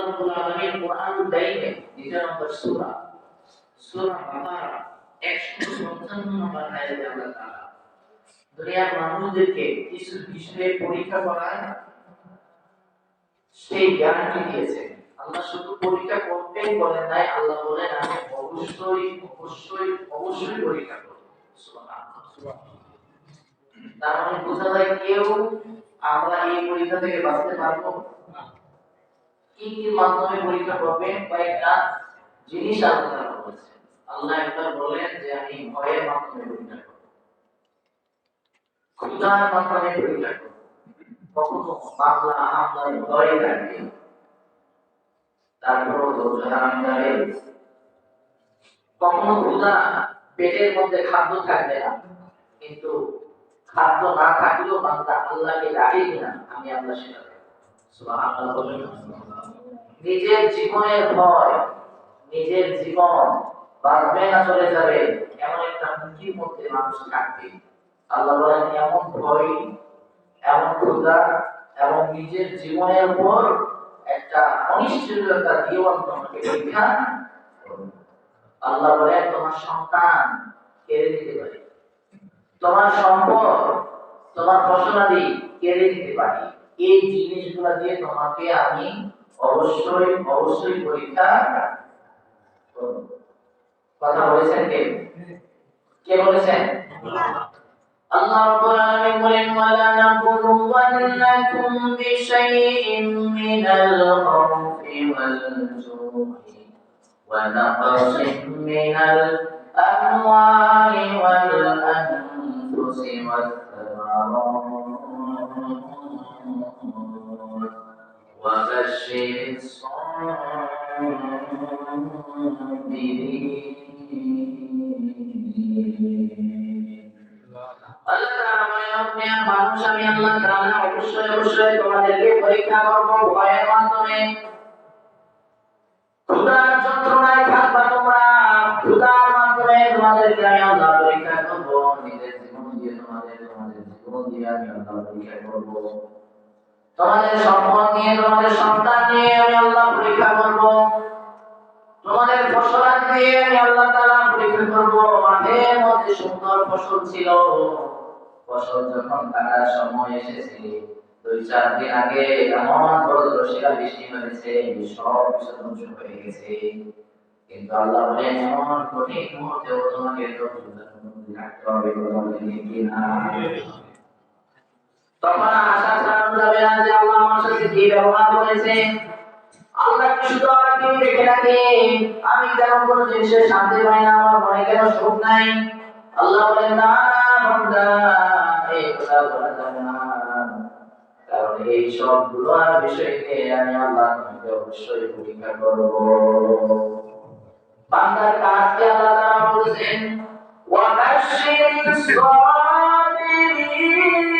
রাব্বুল আলামিন কোরআনুল কারীমে দ্বিতীয় নম্বর সূরা। সূরা বাকারা 155 নম্বর আয়াতে আল্লাহ তাআলা দুনিয়ার মানুষদেরকে কিছু বিষয়ে পরীক্ষা করার সেই গ্যারান্টি দিয়েছে আল্লাহ শুধু পরীক্ষা করতেই বলেন নাই, আল্লাহ বলেন, আমি অবশ্যই অবশ্যই অবশ্যই পরীক্ষা করব। তার মানে বোঝা যায় কেউ আমরা এই পরীক্ষা থেকে বাঁচতে পারব না। কি মাধ্যমে পরীক্ষা করবে, কয়েকটা জিনিস আলোচনা আল্লাহ একবার বলেন যে, আমি ভয়ের মাধ্যমে পরীক্ষা করব। ক্ষুধার মাধ্যমে পরীক্ষা করব। কখনো ভয় তারপরও কখনো ক্ষুধা পেটের মধ্যে খাদ্য থাকবে না। কিন্তু খাদ্য না থাকলেও বান্দা আল্লাহকে ডাকে কিনা, আমি আল্লাহ সেটা। নিজের জীবনের ভয়, নিজের জীবন বাঁচবে না চলে যাবে, এমন একটা হুমকির মধ্যে মানুষ থাকবে আল্লাহ বলেন, এমন ভয়, এমন ক্ষুধা, এবং নিজের জীবনের উপর একটা অনিশ্চয়তা দিয়েও আমি তোমাকে আল্লাহ বলেন, তোমার সন্তান কেড়ে দিতে পারে। তোমার সম্পদ, তোমার ফসলাদি কেড়ে দিতে পারি। এই জিনিসগুলো দিয়ে তোমাকে আমি অবশ্যই অবশ্যই পরীক্ষা কথা বলেছেন কে? কে বলেছেন? আল্লাহ রাব্বুল আলামিন বলেন, ওয়ালা নাবলুওয়ান্নাকুম বিশাইইন মিনাল খাউফি ওয়াল জু'i ওয়া নাকসিন মিনাল আমওয়ালি ওয়াল আনফুসি ওয়াস সামারাত. وبشر الصابرين আল্লাহ তাআলা বলেন আপনি আর মানুষ আমি আল্লাহ তাআলা অবশ্যই অবশ্যই তোমাদেরকে পরীক্ষা করব ভয়ের মাধ্যমে ক্ষুধার যন্ত্রণায় থাকবা তোমরা ক্ষুধার মাধ্যমে তোমাদেরকে আমি আল্লাহ তোমাদের সম্পদ নিয়ে, তোমাদের সন্তান নিয়ে আমি আল্লাহ পরীক্ষা করব। তোমাদের ফসল দিয়ে আমি আল্লাহ তাআলা পরীক্ষা করব। মাঠের মধ্যে সুন্দর ফসল ছিল। ফসল যখন কাটার সময় এসেছে, দুই, চার দিন আগে এমন বজ্র শিলা বৃষ্টি হয়েছে, সব কিছু ধ্বংস হয়ে গেছে। কিন্তু আল্লাহ বলেন, এমন কঠিন মুহূর্তেও তোমাকে রাখতে হবে কথা বলেন কি তখন আশা ছাড়ানো যাবে না যে আল্লাহ আমার সাথে কি ব্যবহার করেছে। আল্লাহ কি শুধু রাখে? আমি কেন কোনো জিনিসের শান্তি পাই না, আমার মনে কেন সুখ নাই? আল্লাহ বলেন, না বন্ধা এই কথা বলা যাবে না। কারণ এই সবগুলোর বিষয়কে আমি আল্লাহ তোমাকে অবশ্যই পরীক্ষা করব। বান্দার কাজকে আল্লাহ তারা সাবিরিন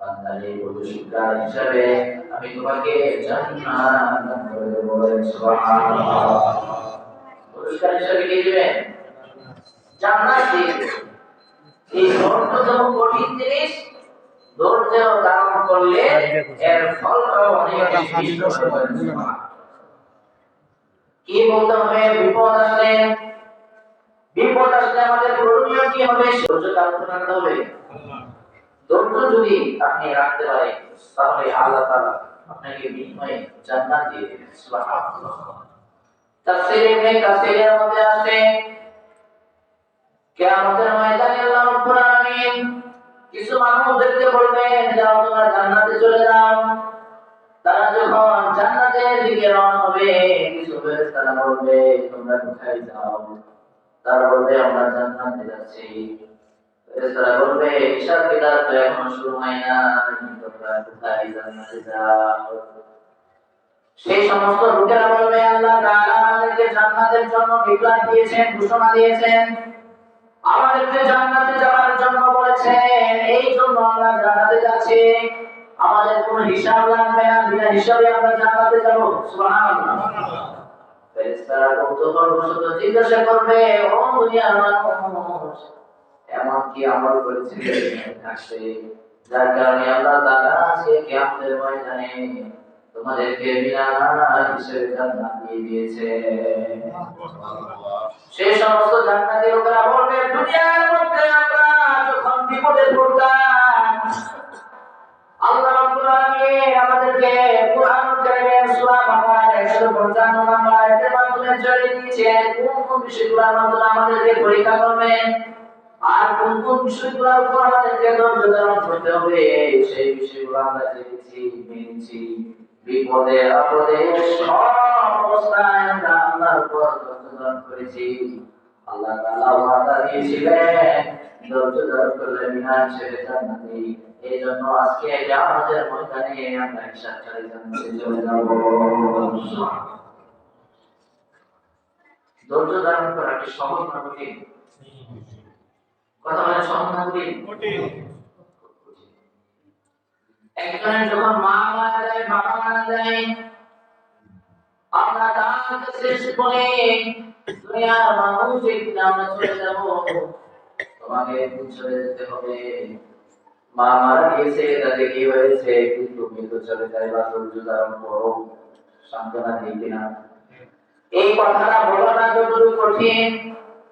দেব কি কি বলতে হবে? বিপদ আসলে বিপদ আসলে আমাদের করণীয় কি হবে? ধৈর্য ধারণ হবে। ধৈর্য যদি আপনি রাখতে পারেন, তাহলে আল্লাহ তাআলা আপনাকে বিনিময়ে জান্নাত দিয়ে দেবেন কিছু মানুষ দেখতে বলবেন, যাও তোমরা চলে যাও। তারা যখন জান্নাতের হবে, কিছু ফেরেশতারা বলবে, তোমরা আমরা জান্নাতে ফেরেশতারা বলবে হিসাব কিতাব তো এখনও শুরু হয় না জান্নাতে সেই সমস্ত লোকেরা বলবে, আল্লাহ আমাদেরকে জান্নাতের জন্য বিপ্লব দিয়েছেন, ঘোষণা দিয়েছেন। আমাদেরকে জান্নাতে করেছেন এই জন্য আমরা জানাতে যাচ্ছি। আমাদের কোনো হিসাব লাগবে না। বিনা হিসাবে আমরা জানাতে যাব। সুবহানাল্লাহ। ফেরেশতারা কৌতূহলবশত জিজ্ঞাসা করবে, ও দুনিয়ার মানুষ কি আমল করেছিলে থাকছে যার কারণে আল্লাহ তাআলা আজকে কিয়ামতের ময়দানে তোমাদেরকে হিসেবে জান্নাত দিয়ে দিয়েছে। সমস্ত জান্নাতি লোকেরা বলবে, দুনিয়ার মধ্যে আমরা যখন বিপদে পড়তাম, আল্লাহ রাব্বুল আলামিন আমাদেরকে কুরআন কারীমের সূরা বাকারার 155 নম্বর আয়াতের মাধ্যমে জানিয়ে দিয়েছেন, কোন কোন বিষয়গুলোর মাধ্যমে আমাদেরকে পরীক্ষা করবেন? আর কোন কোন বিষয়গুলোর উপর আমাদেরকে ধৈর্য করতে হবে, সেই বিষয়গুলো আমরা জেনেছি, মেনেছি। বিপদে, আপদে সব অবস্থায় আমরা আল্লাহর উপর ধৈর্য করেছি। আল্লাহ তাআলা ওয়াদা দিয়েছিলেন ধৈর্য ধারণ করলে বিনা হিসেবে জান্নাতি। এই জন্য আজকে আমাদের ময়দানে আমরা হিসাব ছাড়াই জান্নাতে চলে যাব। ধৈর্য ধারণ করা কি সহজ না কথা বলে সহজ কঠিন। একজনের যখন মা মারা যায় বাবা মারা যায় আমরা তার কাছে এসে দুনিয়ার মানুষ একদিন আমরা চলে যাব। তোমাকে একদিন চলে যেতে হবে। মা মারা গিয়েছে তাতে কি হয়েছে? কিন্তু তুমি তো চলে যাই বা ধৈর্য ধারণ করো সান্ত্বনা দিই কিনা? এই কথাটা বলা না যতটুকু কঠিন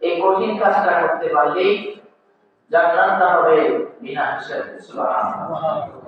এই কঠিন কাজটা করতে পারলেই জান্নাত হবে বিনা হিসাবে সুবহানাল্লাহ।